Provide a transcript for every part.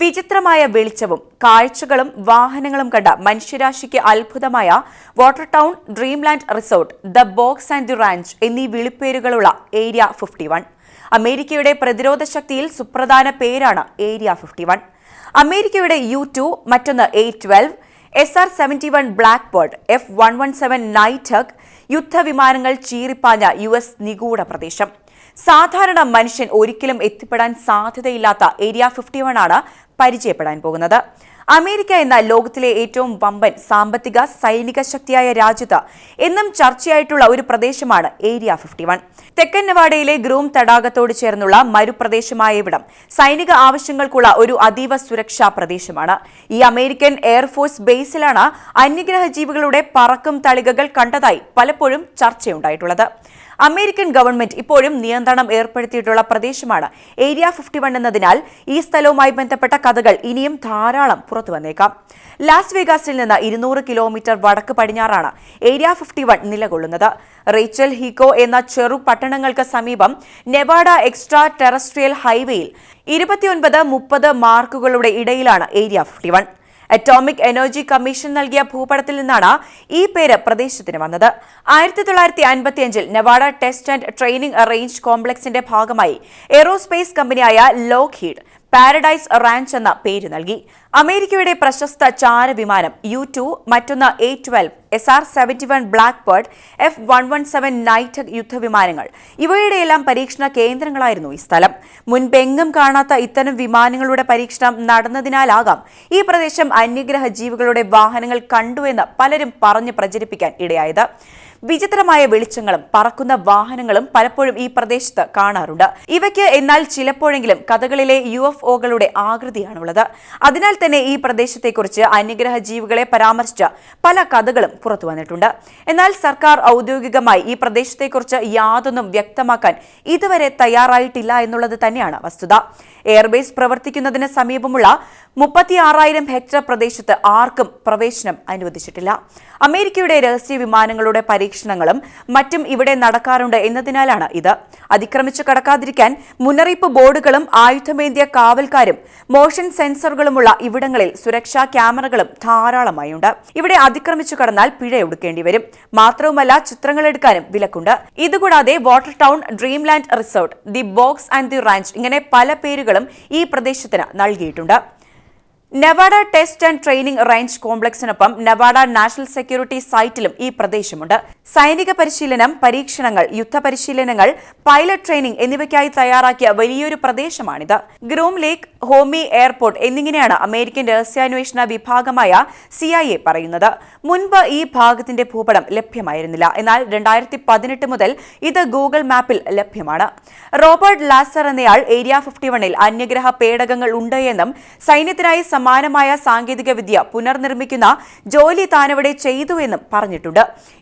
വിചിത്രമായ വെളിച്ചവും കാഴ്ചകളും വാഹനങ്ങളും കണ്ട മനുഷ്യരാശിക്ക് അത്ഭുതമായ water town dreamland resort the box and the ranch എന്നീ വിളിപ്പേരുകളുള്ള ഏരിയ ഫിഫ്റ്റി വൺ. അമേരിക്കയുടെ പ്രതിരോധ ശക്തിയിൽ സുപ്രധാന പേരാണ് ഏരിയ ഫിഫ്റ്റി വൺ. അമേരിക്കയുടെ യു ടു മറ്റൊന്ന് A twelve S R seventy one black bird F one one seven nighthawk യുദ്ധവിമാനങ്ങൾ ചീറിപ്പാഞ്ഞ യു എസ് നിഗൂഢ പ്രദേശം സാധാരണ മനുഷ്യൻ ഒരിക്കലും എത്തിപ്പെടാൻ സാധ്യതയില്ലാത്ത ഏരിയ ഫിഫ്റ്റി വൺ ആണ് പരിചയപ്പെടാൻ പോകുന്നത്. അമേരിക്ക എന്ന ലോകത്തിലെ ഏറ്റവും വമ്പൻ സാമ്പത്തിക സൈനിക ശക്തിയായ രാജ്യത്ത് എന്നും ചർച്ചയായിട്ടുള്ള ഒരു പ്രദേശമാണ് ഏരിയ ഫിഫ്റ്റി വൺ തെക്കൻ നവാഡയിലെ ഗ്രൂം തടാകത്തോട് ചേർന്നുള്ള മരുപ്രദേശമായ ഇവിടം സൈനിക ആവശ്യങ്ങൾക്കുള്ള ഒരു അതീവ സുരക്ഷാ പ്രദേശമാണ്. ഈ അമേരിക്കൻ എയർഫോഴ്സ് ബേസിലാണ് അന്യഗ്രഹ ജീവികളുടെ പറക്കും തളികകൾ കണ്ടതായി പലപ്പോഴും ചർച്ചയുണ്ടായിട്ടുള്ളത്. അമേരിക്കൻ ഗവൺമെന്റ് ഇപ്പോഴും നിയന്ത്രണം ഏർപ്പെടുത്തിയിട്ടുള്ള പ്രദേശമാണ്. ഏരിയ ഫിഫ്റ്റി വൺ എന്നതിനാൽ ഈ സ്ഥലവുമായി ബന്ധപ്പെട്ട കഥകൾ ഇനിയും ധാരാളം പുറത്തു വന്നേക്കാം. ലാസ് വേഗാസിൽ നിന്ന് ഇരുന്നൂറ് കിലോമീറ്റർ വടക്ക് പടിഞ്ഞാറാണ് ഏരിയ ഫിഫ്റ്റി വൺ നിലകൊള്ളുന്നത്. റേച്ചൽ ഹീകോ എന്ന ചെറു പട്ടണങ്ങൾക്ക് സമീപം നെവാഡ എക്സ്ട്രാ ടെറസ്ട്രിയൽ ഹൈവേയിൽ ഇരുപത്തിയൊൻപത് മുപ്പത് മാർക്കുകളുടെ ഇടയിലാണ് area fifty atomic energy commission നൽകിയ ഭൂപടത്തിൽ നിന്നാണ് ഈ പേര് പ്രദേശത്തിന് വന്നത്. ആയിരത്തി തൊള്ളായിരത്തി അൻപത്തിയഞ്ചിൽ Nevada test and training range കോംപ്ലക്സിന്റെ ഭാഗമായി എയ്റോസ്പേസ് കമ്പനിയായ ലോക്ക് ഹീഡ് പാരഡൈസ് റാഞ്ച് എന്ന പേര് നൽകി. അമേരിക്കയുടെ പ്രശസ്ത ചാരവിമാനം യു ടു മറ്റൊന്ന് A twelve S R seventy one black bird F one one seven night യുദ്ധവിമാനങ്ങൾ. ഇവയുടെയെല്ലാം പരീക്ഷണ കേന്ദ്രങ്ങളായിരുന്നു ഈ സ്ഥലം. മുൻപെങ്ങും കാണാത്ത ഇത്തരം വിമാനങ്ങളുടെ പരീക്ഷണം നടന്നതിനാലാകാം ഈ പ്രദേശം അന്യഗ്രഹ ജീവികളുടെ വാഹനങ്ങൾ കണ്ടുവെന്ന് പലരും പറഞ്ഞു പ്രചരിപ്പിക്കാൻ ഇടയായത്. വിചിത്രമായ വെളിച്ചങ്ങളും പറക്കുന്ന വാഹനങ്ങളും പലപ്പോഴും ഈ പ്രദേശത്ത് കാണാറുണ്ട്. ഇവയ്ക്ക് എന്നാൽ ചിലപ്പോഴെങ്കിലും കഥകളിലെ യു എഫ് ഒകളുടെ ആകൃതിയാണുള്ളത്. അതിനാൽ തന്നെ ഈ പ്രദേശത്തെക്കുറിച്ച് അന്യഗ്രഹ ജീവികളെ പരാമർശിച്ച പല കഥകളും പുറത്തു വന്നിട്ടുണ്ട്. എന്നാൽ സർക്കാർ ഔദ്യോഗികമായി ഈ പ്രദേശത്തെക്കുറിച്ച് യാതൊന്നും വ്യക്തമാക്കാൻ ഇതുവരെ തയ്യാറായിട്ടില്ല എന്നുള്ളത് തന്നെയാണ് വസ്തുത. എയർബേസ് പ്രവർത്തിക്കുന്നതിന് സമീപമുള്ള മുപ്പത്തി ആറായിരം ഹെക്ടർ പ്രദേശത്ത് ആർക്കും പ്രവേശനം അനുവദിച്ചിട്ടില്ല. അമേരിക്കയുടെ രഹസ്യ വിമാനങ്ങളുടെ പരീക്ഷണങ്ങളും മറ്റും ഇവിടെ നടക്കാറുണ്ട് എന്നതിനാലാണ് ഇത്. അതിക്രമിച്ചു കടക്കാതിരിക്കാൻ മുന്നറിയിപ്പ് ബോർഡുകളും ആയുധമേന്തിയ കാവൽക്കാരും മോഷൻ സെൻസറുകളുമുള്ള ഇവിടങ്ങളിൽ സുരക്ഷാ ക്യാമറകളും ധാരാളമായുണ്ട്. ഇവിടെ അതിക്രമിച്ചു കടന്നാൽ പിഴ ഒടുക്കേണ്ടി വരും. മാത്രവുമല്ല ചിത്രങ്ങൾ എടുക്കാനും വിലക്കുണ്ട്. ഇതുകൂടാതെ water town dreamland resort the box and the ranch ഇങ്ങനെ പല പേരുകളും ഈ പ്രദേശത്തിന് നൽകിയിട്ടുണ്ട്. Nevada test and training range കോംപ്ലക്സിനൊപ്പം Nevada national security സൈറ്റിലും ഈ പ്രദേശമുണ്ട്. സൈനിക പരിശീലനം പരീക്ഷണങ്ങൾ യുദ്ധ പരിശീലനങ്ങൾ പൈലറ്റ് ട്രെയിനിംഗ് എന്നിവയ്ക്കായി തയ്യാറാക്കിയ വലിയൊരു പ്രദേശമാണിത്. ഗ്രൂം ലേക്ക് ഹോമി എയർപോർട്ട് എന്നിങ്ങനെയാണ് അമേരിക്കൻ രഹസ്യാന്വേഷണ വിഭാഗമായ സി പറയുന്നത്. മുൻപ് ഈ ഭാഗത്തിന്റെ ഭൂപടം ലഭ്യമായിരുന്നില്ല. എന്നാൽ രണ്ടായിരത്തി പതിനെട്ട് മുതൽ ഇത് ഗൂഗിൾ മാപ്പിൽ ലഭ്യമാണ്. റോബർട്ട് ലാസർ എന്നയാൾ ഏരിയ ഫിഫ്റ്റി വണ്ണിൽ അന്യഗ്രഹ പേടകങ്ങൾ ഉണ്ട് എന്നും സൈന്യത്തിനായി സമാനമായ സാങ്കേതിക വിദ്യ പുനർനിർമ്മിക്കുന്ന ജോലി താനവിടെ ചെയ്തു എന്നും പറഞ്ഞിട്ടുണ്ട്.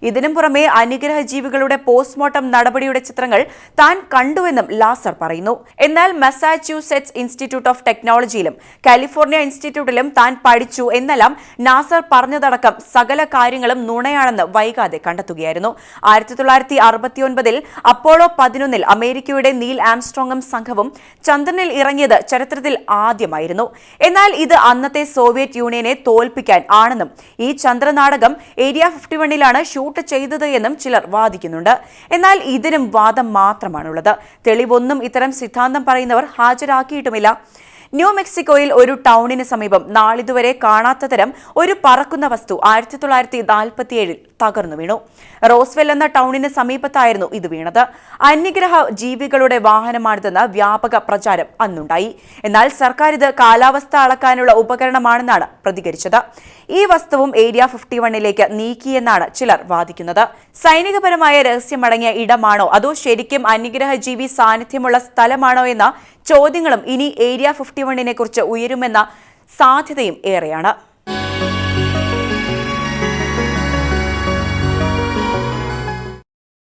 ഇതിനും പുറമെ അനുഗ്രഹ ജീവികളുടെ പോസ്റ്റ്മോർട്ടം നടപടിയുടെ ചിത്രങ്ങൾ താൻ കണ്ടുവെന്നും ലാസർ പറയുന്നു. എന്നാൽ മസാച്യൂസെറ്റ്സ് ഇൻസ്റ്റിറ്റ്യൂട്ട് ഓഫ് ടെക്നോളജിയിലും കാലിഫോർണിയ ഇൻസ്റ്റിറ്റ്യൂട്ടിലും താൻ പഠിച്ചു എന്നെല്ലാം നാസർ പറഞ്ഞതടക്കം സകല കാര്യങ്ങളും നുണയാണെന്ന് വൈകാതെ കണ്ടെത്തുകയായിരുന്നു. ആയിരത്തി തൊള്ളായിരത്തി അറുപത്തിയൊൻപതിൽ അപ്പോളോ പതിനൊന്നിൽ അമേരിക്കയുടെ നീൽ ആംസ്ട്രോങ്ങും സംഘവും ചന്ദ്രനിൽ ഇറങ്ങിയത് ചരിത്രത്തിൽ ആദ്യമായിരുന്നു. എന്നാൽ ഇത് അന്നത്തെ സോവിയറ്റ് യൂണിയനെ തോൽപ്പിക്കാൻ ആണെന്നും ഈ ചന്ദ്രനാടകം ഏരിയ ഫിഫ്റ്റി വണ്ണിലാണ് ഷൂട്ട് ചെയ്തത് എന്നും ചിലർ വാദിക്കുന്നുണ്ട്. എന്നാൽ ഇതിനും വാദം മാത്രമാണുള്ളത്. തെളിവൊന്നും ഇത്തരം സിദ്ധാന്തം പറയുന്നവർ ഹാജരാക്കിയിട്ടുമില്ല. ന്യൂ മെക്സിക്കോയിൽ ഒരു ടൗണിന് സമീപം നാളിതുവരെ കാണാത്ത തരം ഒരു പറക്കുന്ന വസ്തു ആയിരത്തി തൊള്ളായിരത്തി നാൽപ്പത്തിയേഴിൽ തകർന്നു വീണു. റോസ്വെൽ എന്ന ടൗണിന് സമീപത്തായിരുന്നു ഇത് വീണത്. അന്യഗ്രഹ ജീവികളുടെ വാഹനമാണിതെന്ന് വ്യാപക പ്രചാരം അന്നുണ്ടായി. എന്നാൽ സർക്കാർ ഇത് കാലാവസ്ഥ അളക്കാനുള്ള ഉപകരണമാണെന്നാണ് പ്രതികരിച്ചത്. ഈ വസ്തുവും ഏരിയ ഫിഫ്റ്റി വണ്ണിലേക്ക് നീക്കിയെന്നാണ് ചിലർ വാദിക്കുന്നത്. സൈനികപരമായ രഹസ്യമടങ്ങിയ ഇടമാണോ? അതോ ശരിക്കും അന്യഗ്രഹ ജീവി സാന്നിധ്യമുള്ള സ്ഥലമാണോ എന്ന ചോദ്യങ്ങളും ഇനി ഏരിയ ഫിഫ്റ്റി വണ്ണിനെ കുറിച്ച് ഉയരുമെന്ന സാധ്യതയും ഏറെയാണ്